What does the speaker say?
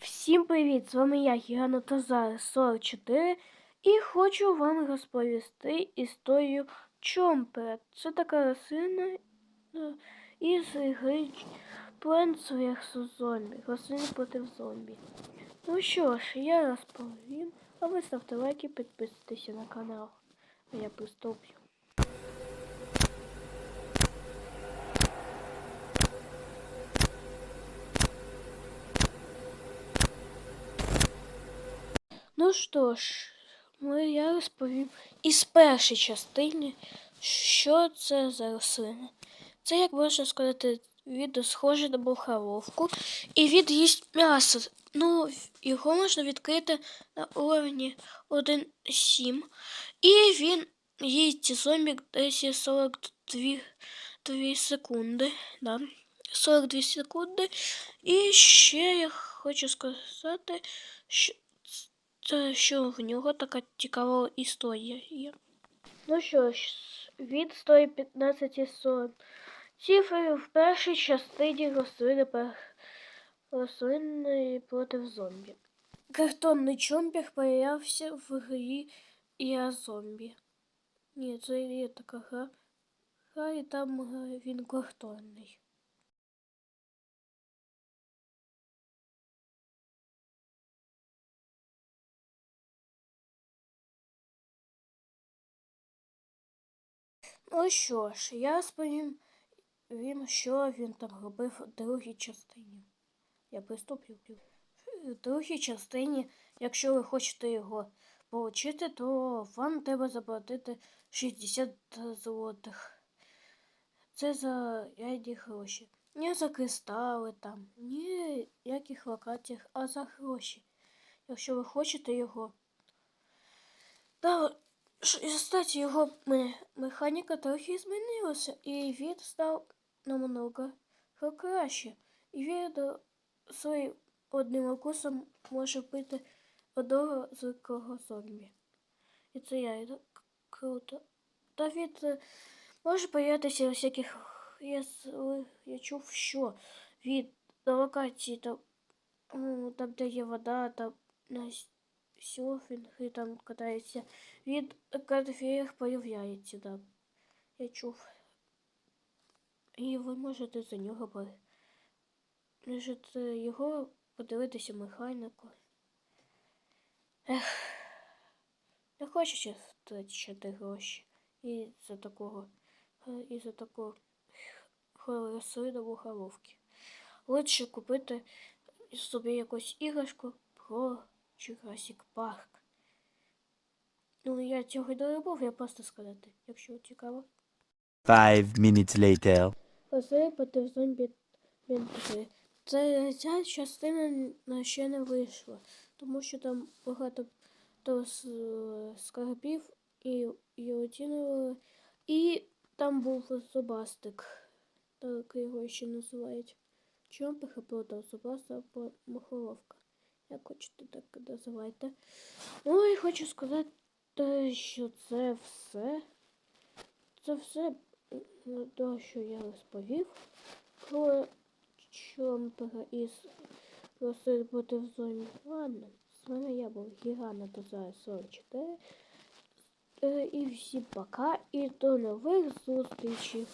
Всім привіт! З вами я, Гіганотазар 44, і хочу вам розповісти історію Чомпера. Це така рослина е, із гри Plants vs. Зомбі. Рослини проти зомбі. Ну що ж, я розповім, а ви ставте лайки, підписуйтесь на канал. А я приступлю. Ну що ж, ми, я розповім із першої частини, що це за рослина. Це, як можна сказати, від схоже на мухоловку, і від їсть м'ясо. Ну, його можна відкрити на уровні 1.7. І він їсть зомбі десь 42 2 секунди. Да. 42 секунди. І ще я хочу сказати, що це що в нього така цікава історія є. Ну що ж, від 115 сон. Цифри в першій частині рослини рослини проти зомбі. Картонний чомпір появився в грі Я зомбі. Ні, це є така гра. Гра і там е, він картонний. Ну що ж, я розповім, він, що він там робив в другій частині. Я приступлю. В другій частині, якщо ви хочете його отримати, то вам треба заплатити 60 злотих. Це за які гроші. Не за кристали там, ні яких локаціях, а за гроші. Якщо ви хочете його. Та, кстати, його механіка трохи змінилася, і він став намного краще. І він своїм одним укусом може бити одного звикого зомбі. І це я, і круто. Та він е, може появитися у всяких. Я, я чув, що від локації там, ну, там, де є вода, там на серфінг там катається, від конфеєр появляється, да. Я чув. І ви можете за нього можете його подивитися механіку. Ех, не хочу втрачати гроші. І за такого, і за такого рослину головки. Лучше купити собі якусь іграшку про Jurassic Park. Ну, я цього не робив, я просто сказати, якщо цікаво. Five minutes later. Росли проти зомбі він 3. Це ця частина на ще не вийшла, тому що там багато то скарбів і його і там був зубастик, так його ще називають. Чомпих або зубаста або махоловка. Як хочете, так і називайте. Ну і хочу сказати, що це все. Це все те, що я розповів про чомпера із рослин проти зоні. Ладно, з вами я був Гігана Тазар 44. Е, І всім пока і до нових зустрічей.